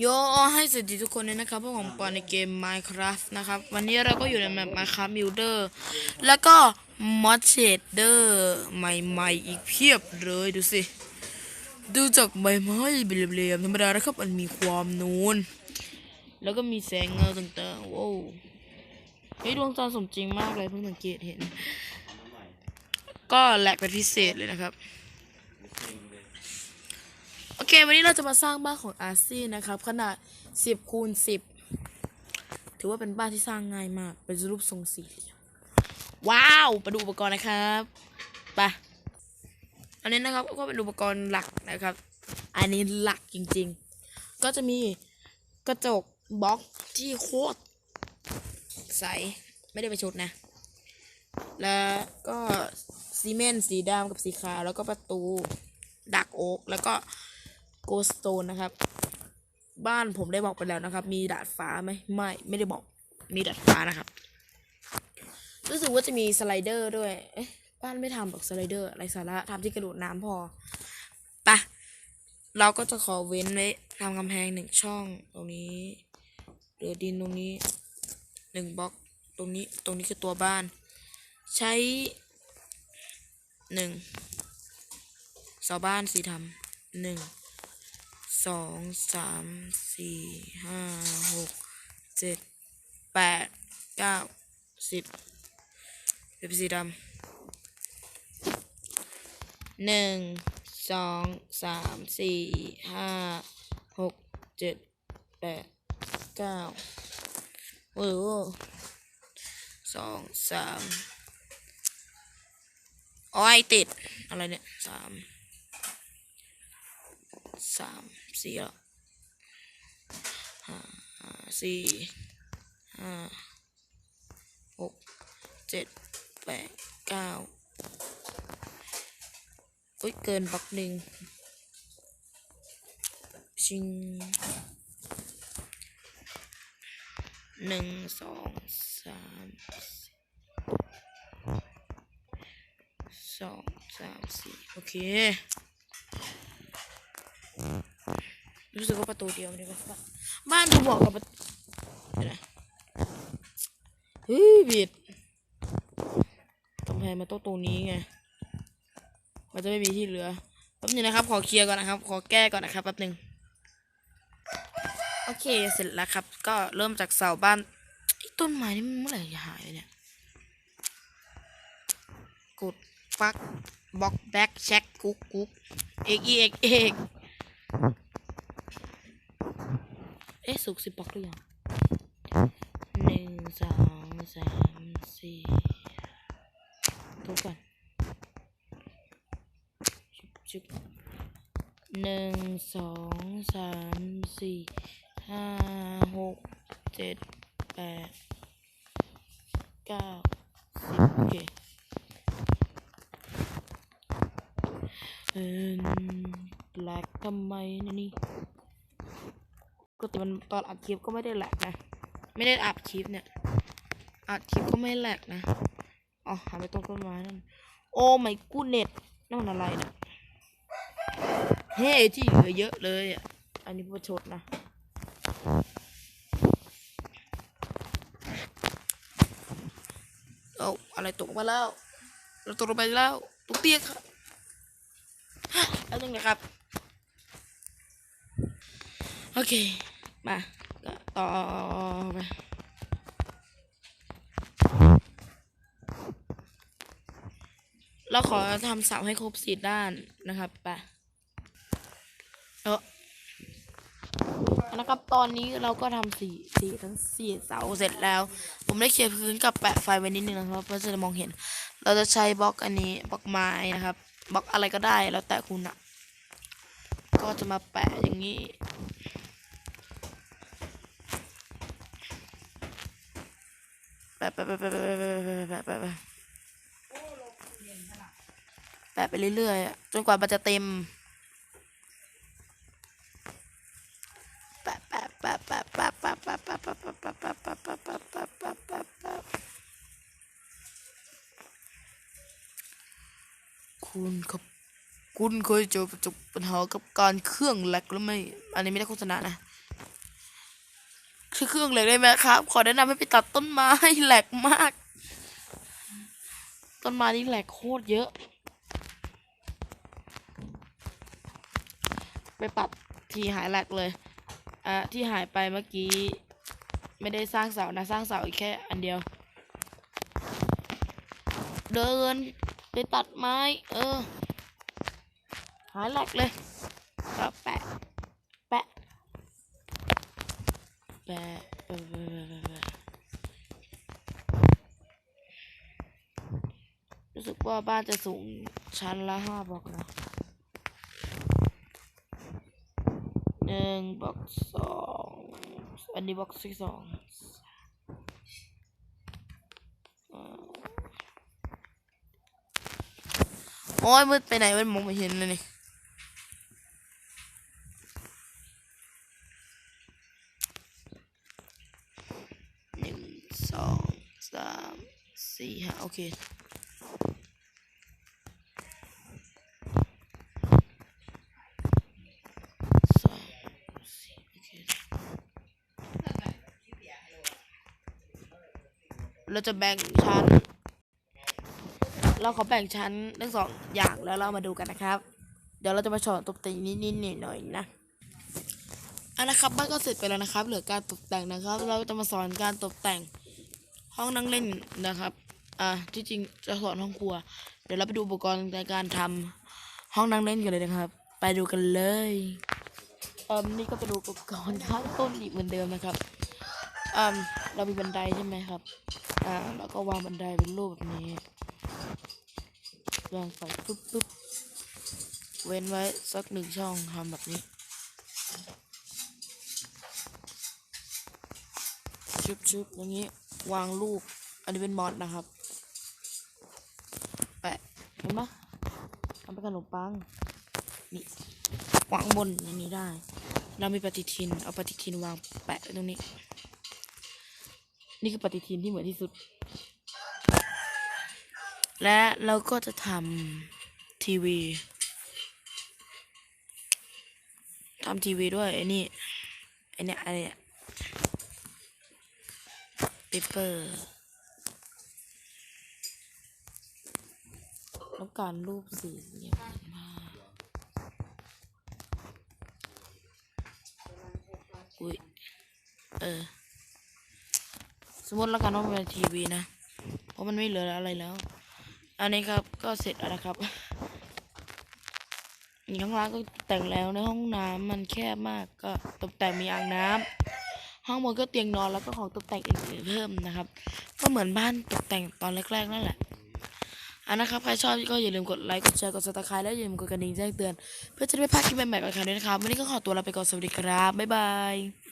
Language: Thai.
โยให้สวัสดีทุกคนเลยนะครับพวกผมปอนในเกม Minecraft นะครับ วันนี้เราก็อยู่ในแมป Minecraft Builder แล้วก็ Mod Shader ใหม่ๆ อีกเพียบเลยดูสิ ดูจากใบไม้เบลมๆธรรมดานะครับ มันมีความนูน แล้วก็มีแสงเงาต่างๆว้าวเฮ้ยดวงจันทร์สมจริงมากเลยเพิ่งสังเกตเห็น ก็แหลกเป็นพิเศษเลยนะครับ โอเค วันนี้เราจะมาสร้างบ้านของอาซี่นะครับ ขนาด 10คูณ10 ถือว่าเป็นบ้านที่สร้างง่ายมาก เป็นรูปทรงสี่เหลี่ยม ว้าวไปดูอุปกรณ์นะครับไปอันนี้นะครับก็เป็นอุปกรณ์หลักนะครับ อันนี้หลักจริงๆ ก็จะมีกระจกบล็อกที่โคตรใส ไม่ได้ไปชุดนะ แล้วก็ซีเมนต์สีดำกับสีขาว แล้วก็ประตูดักโอ๊กแล้วก็ โกสโตนนะครับ บ้านผมได้บอกไปแล้วนะครับ มีดาดฟ้าไหมไม่ ไม่ได้บอก มีดาดฟ้านะครับ รู้สึกว่าจะมีสไลเดอร์ด้วย เอ๊ะ บ้านไม่ทำหรอกสไลเดอร์ อะไรสาระทำที่กระโดดน้ำพอไปะเราก็จะขอเว้นไว้ทำกำแพงหนึ่งช่องตรงนี้เหลือดินตรงนี้หนึ่งบล็อกตรงนี้ตรงนี้คือตัวบ้าน ใช้หนึ่งเสาบ้านสีดำหนึ่ง สองสามสี่ห้าหกเจ็ดแปดเก้าสิบเป็นสีดำหนึ่งสองสามสี่ห้าหกเจ็ดแปดเก้าโอ้โหสองสามอ้อยติด อะไรเนี่ยสามสาม สี่แล้วห้าสี่ห้าหกเจ็ดแปดเก้าอุ้ยเกินบล็อกหนึ่งชิงหนึ่งสองสามสองสามสี่โอเค รู้สึกว่าประตูเดียวมันจะบ้านบ้านถูกบอกกับประตูเฮียวนะเฮ้ยบิดกำแพงมันต้องตรงนี้ไง มันจะไม่มีที่เหลือแป๊บนึงนะครับ ขอเคลียร์ก่อนนะครับ ขอแก้ก่อนนะครับแป๊บนึงโอเค เสร็จแล้วครับ ก็เริ่มจากเสาบ้านต้นไม้นี่มันเมื่อไหร่จะหายเนี่ยกดฟักบล็อกแบ็กแช็คกุ๊กกุ๊กเอกเอกเอก เอ๊ะสุกสิบบล็อกหรือยังหนึ่งสองสามสี่ทุกก่อนชุบชุบหนึ่งสองสามสี่ห้าหกเจ็ดแปดเก้าสิบโอเคเออแหลกทำไมนะนี่ ปกติมันตอนอัดคลิปก็ไม่ได้แหลกนะ ไม่ได้อัดคลิปเนี่ย อัดคลิปก็ไม่แหลกนะ อ๋อหาไปตรงต้นไม้นั่น โอ้ไม่กูเน็ตนั่นอะไรนะเฮ้ที่เหลือเยอะเลยอะ อันนี้ประชดนะ เอาอะไรตกมาแล้ว เราตกลงไปแล้วตกเตี้ยครับแล้วนึงนะครับ โอเค มาก็ต่อไปเราขอทำเสาให้ครบสีด้านนะครับไปเออนะครับ ตอนนี้เราก็ทำสีสีทั้งสี่เสาเสร็จแล้ว ผมได้เคลียร์พื้นกับแปะไฟไว้นิดนึงนะครับเพื่อจะมองเห็น เราจะใช้บล็อกอันนี้บล็อกไม้นะครับบล็อกอะไรก็ได้แล้วแต่คุณอะก็จะมาแปะอย่างนี้ แปะแปะแปะแปะแปะแปะแปแปะไปเรื่อยๆ จนกว่ามันจะเต็ม แปะแปะแปะแปะแปะแปะแปะแปะแปะแปะแปะแปะแปะแปะแปะแปะแปะแปะแปะคุณครับ คุณเคยเจอประสบปัญหากับการเครื่องแหลกหรือไม่ อันนี้ไม่ได้โฆษณานะ คือเครื่องเหล็กได้ไหมครับ ขอแนะนำให้ไปตัดต้นไม้แหลกมาก ต้นไม้นี่แหลกโคตรเยอะ ไปปัดทีหายแหลกเลยอะที่หายไปเมื่อกี้ ไม่ได้สร้างเสานะ สร้างเสาอีกแค่อันเดียว เดินไปตัดไม้ เออ หายแหลกเลยก็แปะ แปะ แปรู้สึกว่าบ้านจะสูงชั้นละห้าบล็อกนะหนึ่งบล็อกสองอันนี้บล็อกที่สองอ่าโอ้ยมืดไปไหนมันมองไม่เห็นเลยนี่ หนึ่งส องสามสี่ห้าโอเคสี่เคเราจะแบ่งชั้น เราขอแบ่งชั้นทั้งสองอย่างแล้วเรามาดูกันนะครับ เดี๋ยวเราจะมาสอนตกแต่งนิดๆหน่อยๆนะอันนะครับบ้านก็เสร็จไปแล้วนะครับ เหลือการตกแต่งนะครับ เราจะมาสอนการตกแต่ง ห้องนั่งเล่นนะครับ อ่าที่จริงจะสอนห้องครัว เดี๋ยวเราไปดูอุปกรณ์ในการทำห้องนั่งเล่นกันเลยนะครับ ไปดูกันเลยเอ่มนี่ก็ไปดูอุปกรณ์ข้างต้นอีกเหมือนเดิมนะครับอ่าเรามีบันไดใช่ไหมครับ อ่าแล้วก็วางบันไดเป็นรูปแบบนี้วางไปปุ๊บปุ๊บเว้นไว้สักหนึ่งช่องทำแบบนี้ชุบชุบอย่างนี้ วางรูปอันนี้เป็นมอสนะครับแปะเห็นปะทำเป็นขนมปัง นี่วางบนอย่างนี้ได้ เรามีปฏิทิน เอาปฏิทินวางแปะไว้ตรงนี้ นี่คือปฏิทินที่เหมือนที่สุด และเราก็จะทำทีวีทำทีวีด้วยไอ้นี่ไอ้เนี่ยไอ้เนี่ เปเปอร์ต้องการรูปสีเหลี่ยมมากอุ้ย เออ สมมติแล้วกันว่ามันเป็นทีวีนะ เพราะมันไม่เหลืออะไรแล้ว อันนี้ครับก็เสร็จแล้วนะครับนี่ข้างล่างก็แต่งแล้วในห้องน้ำมันแคบมากก็ตกแต่งมีอ่างน้ำ ห้องบนก็เตียงนอนแล้วก็ของตกแต่งอื่นๆเพิ่มนะครับ ก็เหมือนบ้านตกแต่งตอนแรกๆนั่นแหละอันนะครับใครชอบก็อย่าลืมกดไลค์กดแชร์กดซับสไครต์และอย่าลืมกดกระดิ่งแจ้งเตือนเพื่อจะได้ไม่พลาดคลิปใหม่ๆกันครด้วยนะครับวันนี้ก็ขอตัวลาไปก่อนสวัสดีครับบ๊ายบาย